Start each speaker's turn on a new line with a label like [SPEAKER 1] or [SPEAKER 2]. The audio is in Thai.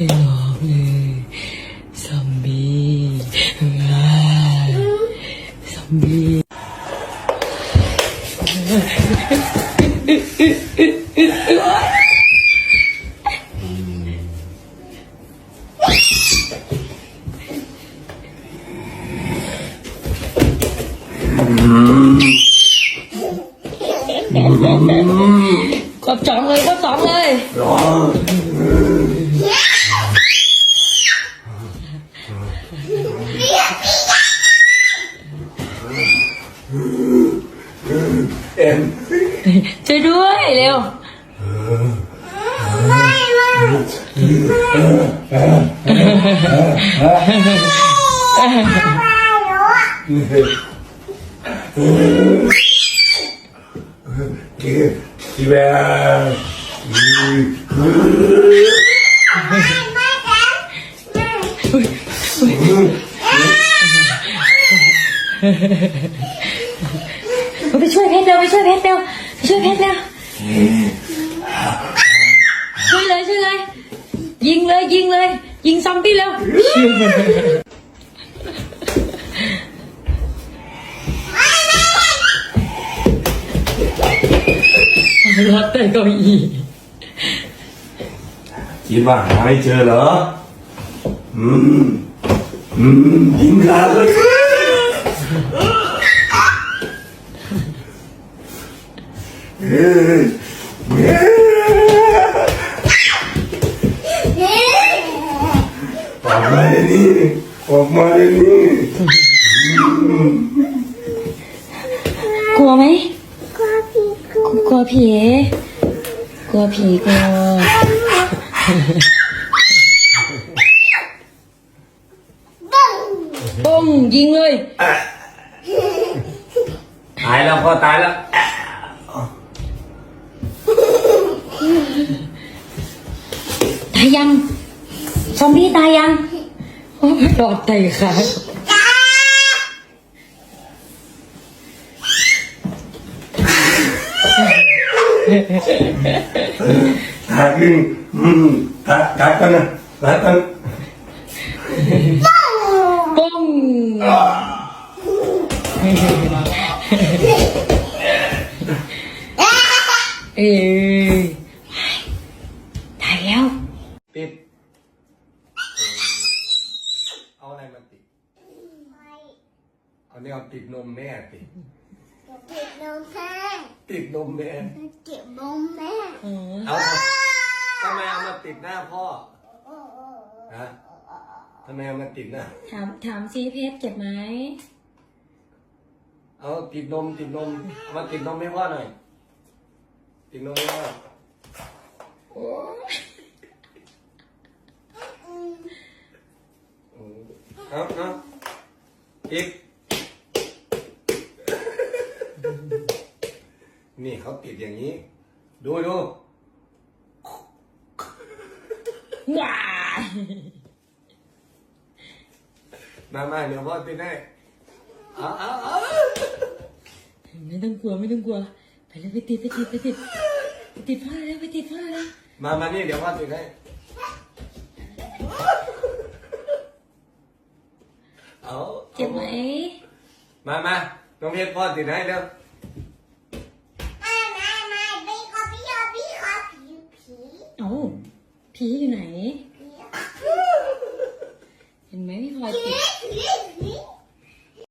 [SPEAKER 1] ไปหลอกเลยซอมบี้ว้ายซอมบี้ กดสอง เลยกดสองเลย
[SPEAKER 2] เอ็ม
[SPEAKER 1] ช่วยด้วยเร็ว
[SPEAKER 2] กี่กี่แบบ
[SPEAKER 1] ไไปช่วยเพชรเร็วไปช่วยเพชรเร็วไปช่วยเพชรเร็วช่วยเลยช่วยเลยยิงเลยยิงเลย ยิงซอมบี้เร็วรัดแต่เก้าอี้
[SPEAKER 2] คิดว่าหาไม่เจอเหรอ อืม อืมยิงขาดเลยเฮ้ยเฮ้ย ออกมาเดี๋ยวนี้ออกมาเดี๋ยวนี้
[SPEAKER 1] กลัวไหมกลัวผีกลัวผีกลัวผีกลัวปุ้งยิงเลย
[SPEAKER 2] ตายแล้วพ่อตายแล้วา
[SPEAKER 1] ยยังซอมบี้ตายยังโอ้ยหลอดไตค่ะ
[SPEAKER 2] ตายขึ้นอืมตาตายกันนะตายกัน
[SPEAKER 1] ปุ้งเอ้
[SPEAKER 2] เอาอะไรมาติดเอาเนี่ยเอาติดนมแม่ติด
[SPEAKER 3] เก็บนมแม่
[SPEAKER 2] ติดนมแม่
[SPEAKER 3] เก็บนมแม่
[SPEAKER 2] เอาทำไมเอามาติดหน้าพ่อฮะทำไมเอามาติดหน้า
[SPEAKER 1] ถามถามซีเพชรเจ็บไหม
[SPEAKER 2] เอาติดนมติดนมเอามาติดนมให้พ่อหน่อยติดนมให้พ่อเอาเอา อีก นี่เขาติดอย่างนี้ ดูดู
[SPEAKER 1] ว้าย
[SPEAKER 2] มามาเดี๋ยวพ่อติดให้เอาเอาเอา
[SPEAKER 1] ไม่ต้องกลัวไม่ต้องกลัว ไปเลยไปติดไปติดไปติดไปติดพ่อเลยไปติดพ่อเลย
[SPEAKER 2] มามานี่เดี๋ยวพ่อติดให้ เอา
[SPEAKER 1] เจ็บไหม
[SPEAKER 2] มามาน้องเพชรพ่อติดให้เร็ว
[SPEAKER 3] ไม่ไม่ไม่ไม่ขอพี่ขอพี่ขอผีผี
[SPEAKER 1] เอ้าผีอยู่ไหน
[SPEAKER 3] ผี
[SPEAKER 1] เห็นไหมพี่พลอยติด
[SPEAKER 3] ผีผี